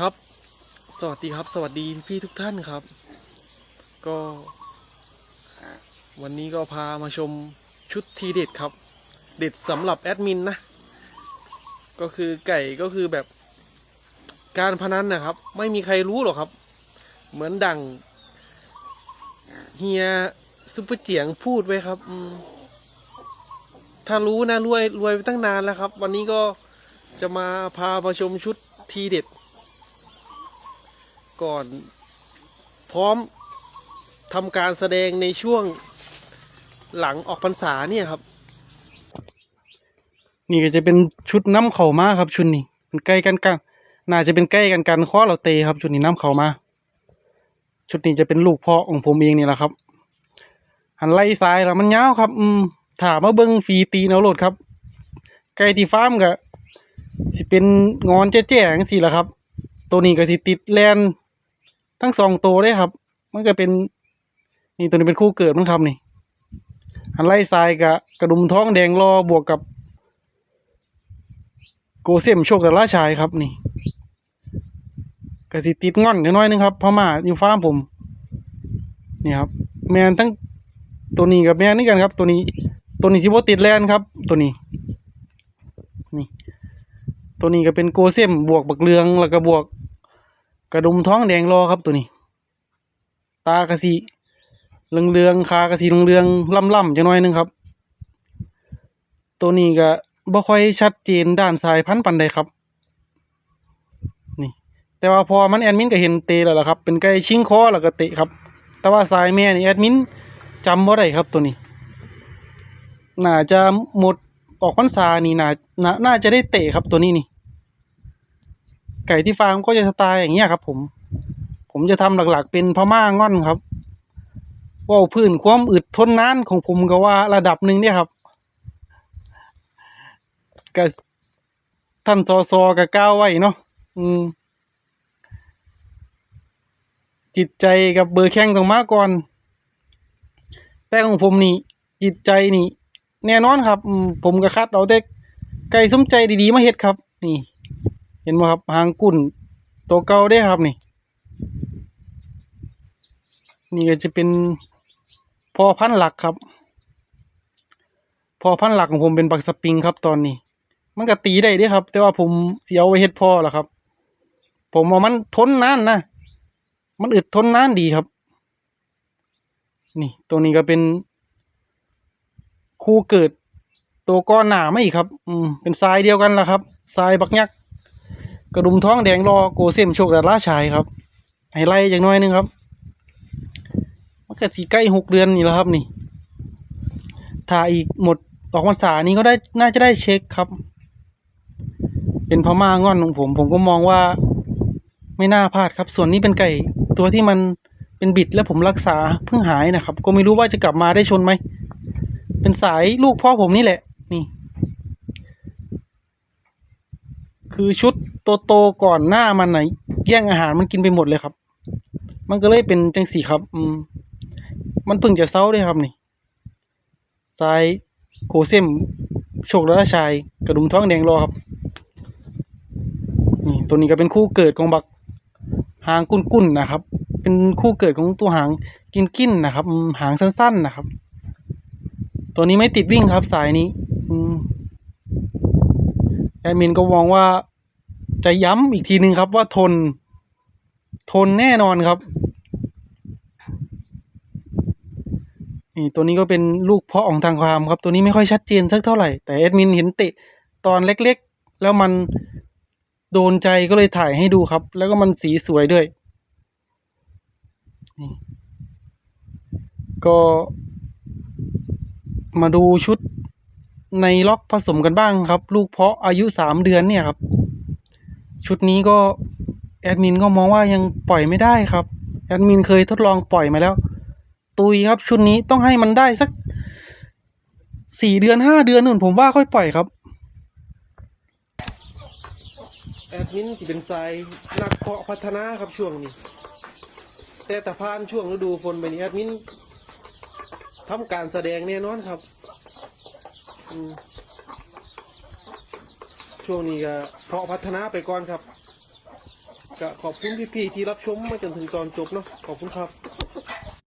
ครับ สวัสดีครับ สวัสดีพี่ทุกท่านครับ ก็ วันนี้ก็พามาชมชุดทีเด็ดครับ เด็ดสำหรับแอดมินนะ ก็คือไก่ก็คือแบบการพนันนะครับ ไม่มีใครรู้หรอกครับ เหมือนดังเฮียซุปเปอร์เจียงพูดไว้ครับถ้ารู้นะรวยรวยไปตั้งนานแล้วครับ วันนี้ก็จะมาพามาชมชุดทีเด็ด ก่อน พร้อมทำการแสดงในช่วงหลังออกพรรษาเนี่ยครับ นี่ก็จะเป็นชุดน้ำเข่ามาครับ ชุดนี้เป็นใกล้กันกันน่าจะเป็นใกล้กันกันข้อเราเตครับ ชุดนี้น้ำเข่ามา ชุดนี้จะเป็นลูกพ่อของผมเองนี่แหละครับ หันไล่ซ้ายแล้วมันยาวครับ อืมถามมาเบิ้งฟีตีนเอาโหลดครับ ไก่ที่ฟาร์มก็สิเป็นงอนแจ้ๆจังซี่แหละครับ ตัวนี้ก็สิติดแลน ทั้งสองตัวได้ครับ มันก็เป็นนี่ตัวนี้เป็นคู่เกิดมั้งครับนี่หันไล่ซ้ายกับกระดุมท้องแดงรอบวกกับโกเซมโชคดาราชายครับนี่ก็สิติดง่อนนิดหน้อยนึงครับพม่าอยู่ฟ้าผมนี่ครับ แมนทั้งตัวนี้กับแมนนี่กันครับ ตัวนี้ ตัวนี้สิโบติดแลนครับ ตัวนี้ นี่ ตัวนี้ก็เป็นโกเซมบวกบักเรืองแล้วก็บวก กระดุมท้องแดงรอครับตัวนี้ ตากระสีเรืองเรืองคากระสีเรืองเรืองล่ำล่ำจะน้อยนึงครับ ตัวนี้ก็บ่ค่อยชัดเจนด้านสายพันธุ์ปันใดครับ นี่ แต่ว่าพอมันแอดมินก็เห็นเตะแล้วล่ะครับ เป็นไก่ชิงคอแล้วก็เตะครับ แต่ว่าสายแม่นี่แอดมินจำบ่ได้ครับตัวนี้น่าจะหมดออกพรรษานี่น่าน่าจะได้เตะครับตัวนี้นี่ ไก่ที่ฟาร์มก็จะสไตล์อย่างเงี้ยครับผม ผมจะทำหลักๆเป็นพม่าง่อนครับว่าพื้นความอึดทนนานของผมก็ว่าระดับหนึ่งเนี่ยครับก็ท่านซอซอกับก้าวไว้เนาะอืม จิตใจกับเบอร์แข้งต้องมาก่อน แต่ของผมนี่ จิตใจนี่ แน่นอนครับ ผมก็คัดเอาแต่ไก่สมใจดีๆมาเฮ็ดครับ นี่ ห็นไหมครับหางกุ่นตัวเก่าได้ครับนี่ นี่ก็จะเป็นพอพันธุ์หลักครับ พอพันธุ์หลักของผมเป็นบักสปริงครับตอนนี้ มันก็ตีได้ด้วยครับ แต่ว่าผมเสียเอาไว้เฮ็ดพ่อแล้วครับ ผมว่ามันทนนานนะมันอึดทนนานดีครับ นี่ตัวนี้ก็เป็นคู่เกิดตัวก้อนหนาไม่อีกครับ อืมเป็นทรายเดียวกันละครับทรายบักยักษ กระดุมท้องแดงรอโกเซมโชคดาราชายครับไฮไลท์อย่างน้อยหนึงครับมันก็สีใกล้หกเดือนนี่แล้วครับนี่ถ้าอีกหมดออกพรรษานี้ก็ได้น่าจะได้เช็คครับ เป็นพม่าง่อนของผม ผมก็มองว่าไม่น่าพลาดครับ ส่วนนี้เป็นไก่ตัวที่มันเป็นบิดแล้วผมรักษาเพิ่งหายนะครับ ก็ไม่รู้ว่าจะกลับมาได้ชนไหม เป็นสายลูกพ่อผมนี่แหละ นี่ คือชุด โตโตๆก่อนหน้ามันไหนะแย่งอาหารมันกินไปหมดเลยครับ มันก็เลยเป็นจังสีครับ อืม มันเพิ่งจะเศร้าด้วยครับนี่สายโกเซมโชคราชายกระดุมท้องแดงรอครับนี่ตัวนี้ก็เป็นคู่เกิดของบักหางกุ้นๆนะครับ เป็นคู่เกิดของตัวหางกินกินนะครับ หางสั้นๆนะครับ ตัวนี้ไม่ติดวิ่งครับสายนี้ อืมแอดมินก็มองว่า จะย้ำอีกทีหนึ่งครับว่าทน ทนแน่นอนครับ นี่ตัวนี้ก็เป็นลูกเพาะของทางความครับ ตัวนี้ไม่ค่อยชัดเจนสักเท่าไหร่ แต่แอดมินเห็นเตะตอนเล็กๆ แล้วมันโดนใจก็เลยถ่ายให้ดูครับ แล้วก็มันสีสวยด้วยนี่ก็มาดูชุดในล็อกผสมกันบ้างครับ ลูกเพาะอายุสามเดือนเนี่ยครับ ชุดนี้ก็แอดมินก็มองว่ายังปล่อยไม่ได้ครับ แอดมินเคยทดลองปล่อยมาแล้ว ตุยครับชุดนี้ต้องให้มันได้สักสี่เดือนห้าเดือนนู่นผมว่าค่อยปล่อยครับ แอดมินจะเป็นสายนักเพาะพัฒนาครับช่วงนี้ แต่แต่ผ่านช่วงฤดูฝนไปนี้แอดมินทำการแสดงแน่นอนครับ อืม ช่วงนี้ก็เพาะพัฒนาไปก่อนครับก็ขอบคุณพี่ๆที่รับชมมาจนถึงตอนจบเนาะขอบคุณครับ